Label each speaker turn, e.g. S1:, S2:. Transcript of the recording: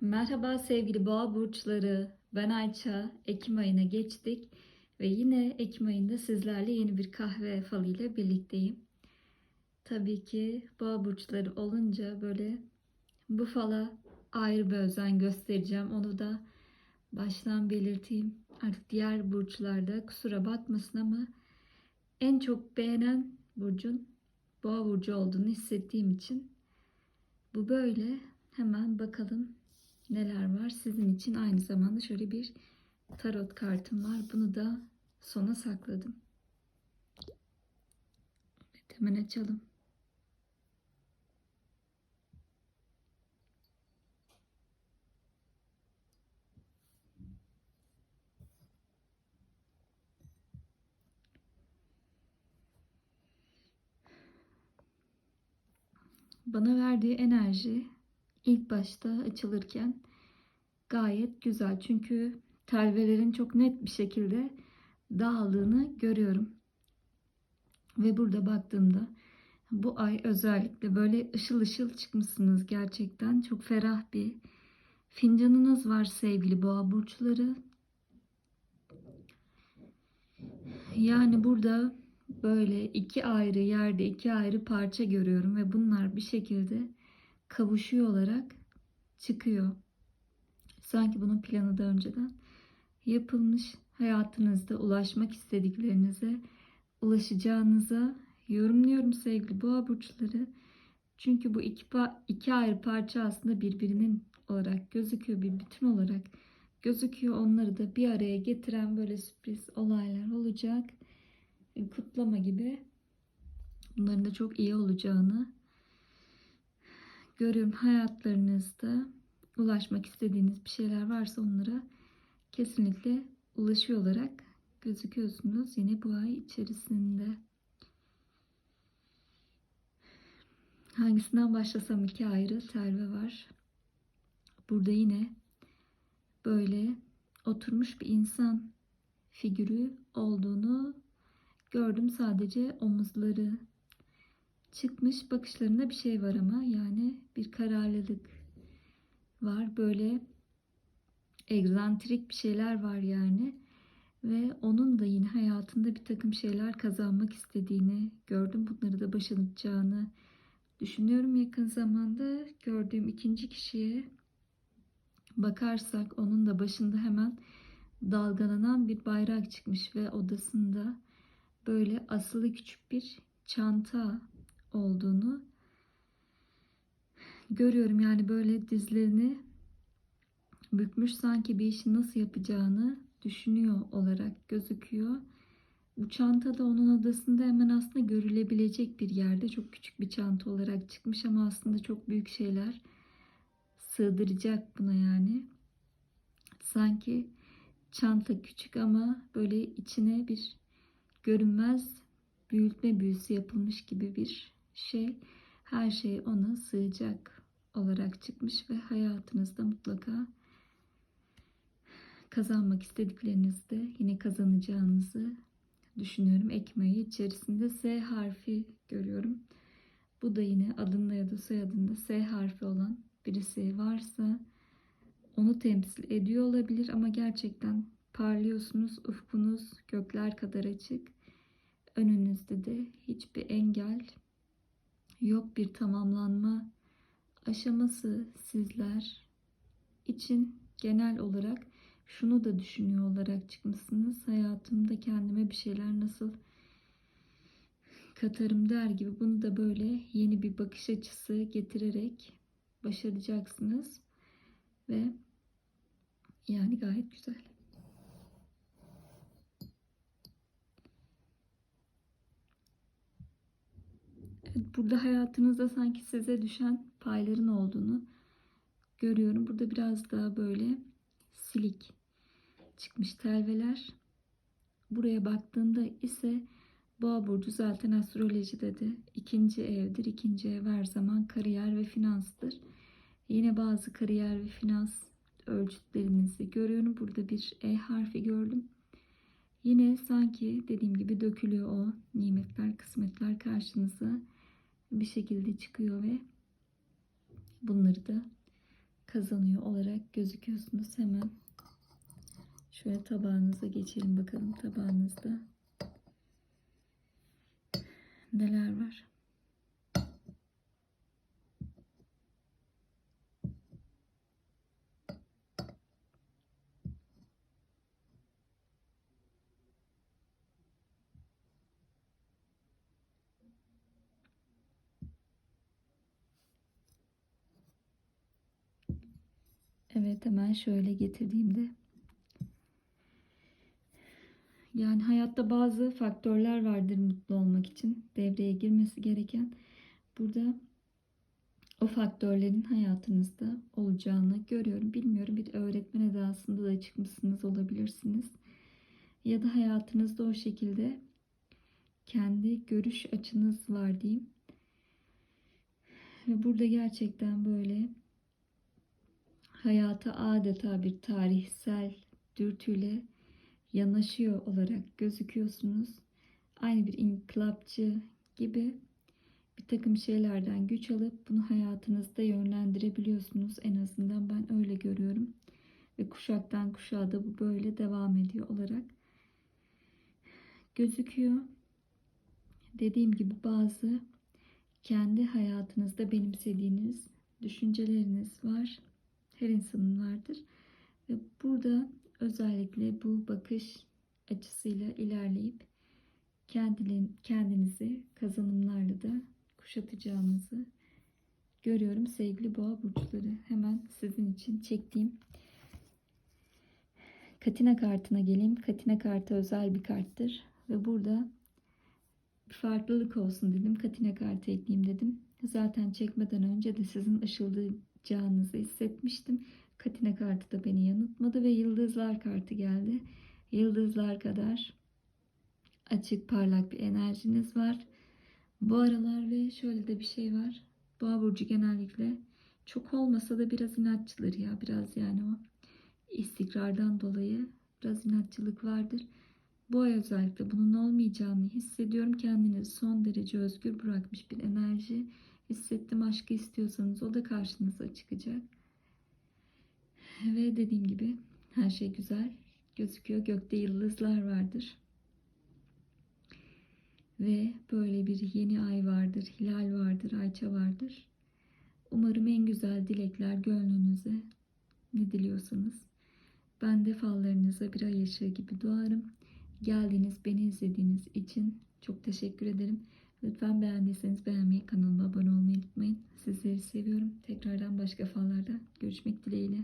S1: Merhaba sevgili boğa burçları. Ben Ayça. Ekim ayına geçtik ve yine Ekim ayında sizlerle yeni bir kahve falıyla birlikteyim. Tabii ki boğa burçları olunca böyle bu fala ayrı bir özen göstereceğim. Onu da baştan belirteyim. Artık diğer burçlarda kusura bakmasın ama en çok beğenen burcun boğa burcu olduğunu hissettiğim için bu böyle. Hemen bakalım neler var. Sizin için aynı zamanda şöyle bir tarot kartım var. Bunu da sona sakladım. Evet, hemen açalım. Bana verdiği enerji ilk başta açılırken gayet güzel. Çünkü telvelerin çok net bir şekilde dağıldığını görüyorum. Ve burada baktığımda bu ay özellikle böyle ışıl ışıl çıkmışsınız gerçekten. Çok ferah bir fincanınız var sevgili boğa burçları. Yani burada böyle iki ayrı yerde iki ayrı parça görüyorum ve bunlar bir şekilde kavuşuyor olarak çıkıyor. Sanki bunun planı da önceden yapılmış. Hayatınızda ulaşmak istediklerinize ulaşacağınıza yorumluyorum sevgili boğa burçları. Çünkü bu iki, iki ayrı parça aslında birbirinin olarak gözüküyor. Bir bütün olarak gözüküyor. Onları da bir araya getiren böyle sürpriz olaylar olacak. Kutlama gibi. Bunların da çok iyi olacağını görüyorum. Hayatlarınızda ulaşmak istediğiniz bir şeyler varsa onlara kesinlikle ulaşıyor olarak gözüküyorsunuz yine bu ay içerisinde. Hangisinden başlasam iki ayrı telve var. Burada yine böyle oturmuş bir insan figürü olduğunu gördüm. Sadece omuzları çıkmış. Bakışlarında bir şey var ama yani bir kararlılık var. Böyle egzantrik bir şeyler var yani. Ve onun da yine hayatında bir takım şeyler kazanmak istediğini gördüm. Bunları da başaracağını düşünüyorum yakın zamanda. Gördüğüm ikinci kişiye bakarsak onun da başında hemen dalgalanan bir bayrak çıkmış ve odasında böyle asılı küçük bir çanta olduğunu görüyorum. Yani böyle dizlerini bükmüş sanki bir işi nasıl yapacağını düşünüyor olarak gözüküyor. Bu çanta da onun odasında hemen aslında görülebilecek bir yerde. Çok küçük bir çanta olarak çıkmış ama aslında çok büyük şeyler sığdıracak buna yani. Sanki çanta küçük ama böyle içine bir görünmez büyütme büyüsü yapılmış gibi bir şey. Her şey ona sığacak olarak çıkmış ve hayatınızda mutlaka kazanmak istediklerinizde yine kazanacağınızı düşünüyorum. Ayı içerisinde S harfi görüyorum. Bu da yine adında ya da soyadında S harfi olan birisi varsa onu temsil ediyor olabilir ama gerçekten parlıyorsunuz. Ufkunuz gökler kadar açık. Önünüzde de hiçbir engel yok bir tamamlanma aşaması sizler için genel olarak şunu da düşünüyor olarak çıkmışsınız. Hayatımda kendime bir şeyler nasıl katarım der gibi bunu da böyle yeni bir bakış açısı getirerek başaracaksınız. Ve yani gayet güzel. Burada hayatınızda sanki size düşen payların olduğunu görüyorum. Burada biraz daha böyle silik çıkmış telveler. Buraya baktığında ise Boğa burcu zaten astrolojide de ikinci evdir. İkinci ev her zaman kariyer ve finanstır. Yine bazı kariyer ve finans ölçütlerinizi görüyorum. Burada bir E harfi gördüm. Yine sanki dediğim gibi dökülüyor o nimetler, kısmetler karşınıza bir şekilde çıkıyor ve bunları da kazanıyor olarak gözüküyorsunuz. Hemen şöyle tabağınıza geçelim bakalım tabağınızda neler var. Evet hemen şöyle getirdiğimde yani hayatta bazı faktörler vardır mutlu olmak için devreye girmesi gereken. Burada o faktörlerin hayatınızda olacağını görüyorum. Bilmiyorum bir öğretmen edasında da çıkmışsınız olabilirsiniz. Ya da hayatınızda o şekilde kendi görüş açınız var diyeyim. Ve burada gerçekten böyle hayata adeta bir tarihsel dürtüyle yanaşıyor olarak gözüküyorsunuz. Aynı bir inkılapçı gibi bir takım şeylerden güç alıp bunu hayatınızda yönlendirebiliyorsunuz. En azından ben öyle görüyorum. Ve kuşaktan kuşağa da bu böyle devam ediyor olarak gözüküyor. Dediğim gibi bazı kendi hayatınızda benimsediğiniz düşünceleriniz var. Her insanın vardır. Ve burada özellikle bu bakış açısıyla ilerleyip kendinizi kazanımlarla da kuşatacağınızı görüyorum sevgili boğa burçları. Hemen sizin için çektiğim Katina kartına geleyim. Katina kartı özel bir karttır ve burada bir farklılık olsun dedim. Katina kartı ekleyeyim dedim. Zaten çekmeden önce de sizin ışıldayacağınızı hissetmiştim. Katina kartı da beni yanıltmadı ve yıldızlar kartı geldi. Yıldızlar kadar açık parlak bir enerjiniz var. Bu aralar ve şöyle de bir şey var. Boğa burcu genellikle çok olmasa da biraz inatçıdır ya. Biraz yani o istikrardan dolayı biraz inatçılık vardır. Bu ay özellikle bunun olmayacağını hissediyorum. Kendinizi son derece özgür bırakmış bir enerji hissettim. Aşkı istiyorsanız o da karşınıza çıkacak. Ve dediğim gibi her şey güzel gözüküyor. Gökte yıldızlar vardır. Ve böyle bir yeni ay vardır, hilal vardır, ayça vardır. Umarım en güzel dilekler gönlünüze ne diliyorsanız. Ben de fallarınıza bir ay ışığı gibi doğarım. Geldiğiniz, beni izlediğiniz için çok teşekkür ederim. Lütfen beğendiyseniz beğenmeyi, kanalıma abone olmayı unutmayın. Sizleri seviyorum. Tekrardan başka fallarda görüşmek dileğiyle.